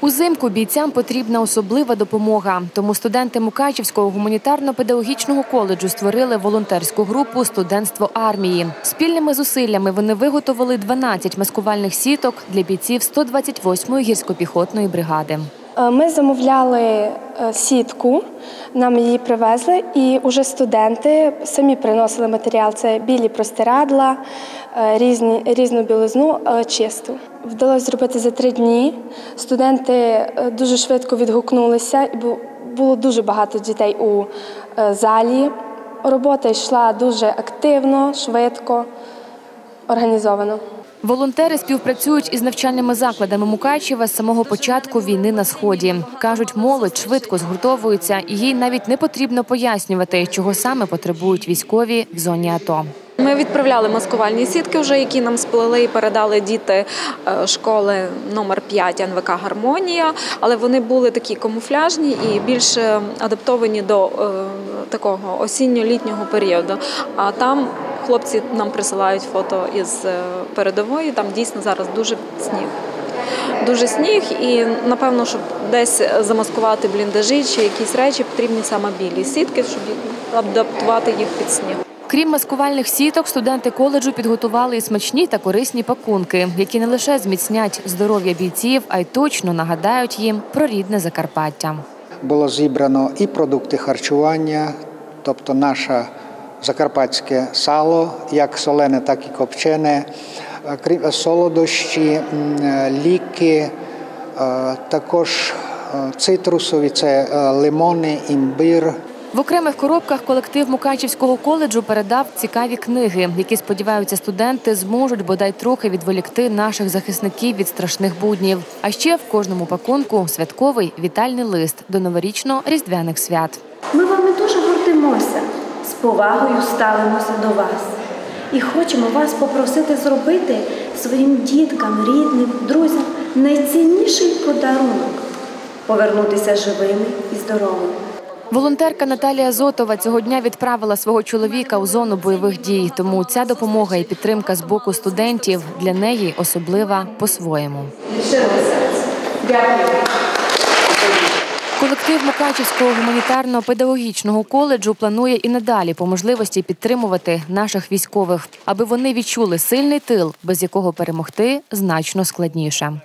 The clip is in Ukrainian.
Узимку бійцям потрібна особлива допомога. Тому студенти Мукачівського гуманітарно-педагогічного коледжу створили волонтерську групу Студентство армії. Спільними зусиллями вони виготовили 12 маскувальних сіток для бійців 128-ї гірсько-піхотної бригади. Е, Ми замовляли сітку, нам її привезли, і вже студенти самі приносили матеріал. Це білі простирадла, е, різні, різну білизну, але чисту. Вдалося зробити за три дні. Студенти е, дуже швидко відгукнулися, бу- було дуже багато дітей у е, залі. Робота йшла дуже активно, швидко, організовано. Волонтери співпрацюють із навчальними закладами Мукачева з самого початку війни на сході. кажуть, молодь швидко згуртовується, і їй навіть не потрібно пояснювати, чого саме потребують військові в зоні АТО. Ми відправляли маскувальні сітки, вже які нам сплели і передали діти е, школи номер 5 НВК Гармонія, але вони були такі камуфляжні і більш е, адаптовані до е, такого осінньо-літнього періоду. А там хлопці нам присилають фото із е, передової. Там дійсно зараз дуже сніг. Дуже сніг, і напевно, щоб десь замаскувати бліндажі чи якісь речі, потрібні саме білі сітки, щоб адаптувати їх під сніг. Крім маскувальних сіток, студенти коледжу підготували і смачні та корисні пакунки, які не лише зміцнять здоров'я бійців, а й точно нагадають їм про рідне Закарпаття. було зібрано і продукти харчування, тобто наше закарпатське сало, як солене, так і копчене, е, крім- солодощі, е, ліки, е, також е, цитрусові, це е, лимони, імбир. В окремих коробках колектив Мукачівського коледжу передав цікаві книги, які сподіваються студенти зможуть бодай трохи відволікти наших захисників від страшних буднів. А ще в кожному пакунку святковий вітальний лист до новорічно-різдвяних свят. Ми вами дуже гордимося, з повагою ставимося до вас. І хочемо вас попросити зробити своїм діткам, рідним, друзям найцінніший подарунок повернутися живими і здоровими. Волонтерка Наталія Зотова цього дня відправила свого чоловіка у зону бойових дій. Тому ця допомога і підтримка з боку студентів для неї особлива по-своєму. Колектив Мукачівського гуманітарно-педагогічного коледжу планує і надалі по можливості підтримувати наших військових, аби вони відчули сильний тил, без якого перемогти значно складніше.